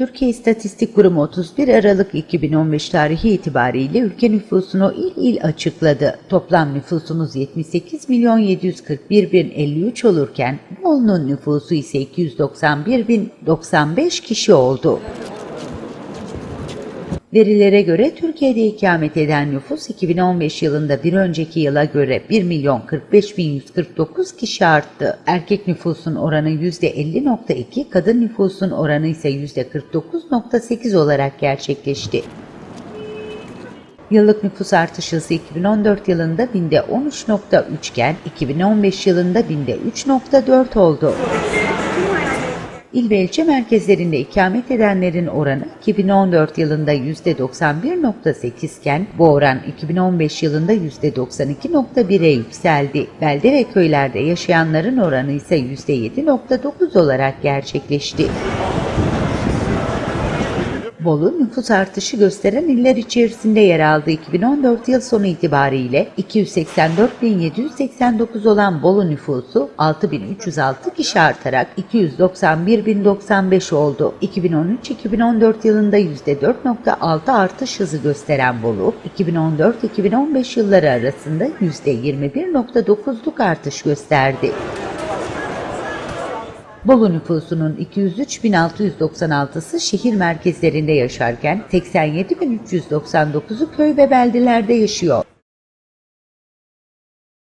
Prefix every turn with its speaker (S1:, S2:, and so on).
S1: Türkiye İstatistik Kurumu 31 Aralık 2015 tarihi itibariyle ülke nüfusunu il il açıkladı. Toplam nüfusumuz 78 milyon 741 bin 53 olurken Bolu'nun nüfusu ise 291 bin 95 kişi oldu. Verilere göre Türkiye'de ikamet eden nüfus 2015 yılında bir önceki yıla göre 1 milyon 45 bin 149 kişi arttı. Erkek nüfusun oranı %50.2, kadın nüfusun oranı ise %49.8 olarak gerçekleşti. Yıllık nüfus artış hızı 2014 yılında binde 13.3 iken 2015 yılında binde 3.4 oldu. İl ve ilçe merkezlerinde ikamet edenlerin oranı 2014 yılında %91.8 iken bu oran 2015 yılında %92.1'e yükseldi. Belde ve köylerde yaşayanların oranı ise %7.9 olarak gerçekleşti. Bolu nüfus artışı gösteren iller içerisinde yer aldı. 2014 yıl sonu itibariyle 284.789 olan Bolu nüfusu 6.306 kişi artarak 291.095 oldu. 2013-2014 yılında %4.6 artış hızı gösteren Bolu, 2014-2015 yılları arasında %21.9'luk artış gösterdi. Bolu nüfusunun 203.696'sı şehir merkezlerinde yaşarken 87.399'u köy ve beldelerde yaşıyor.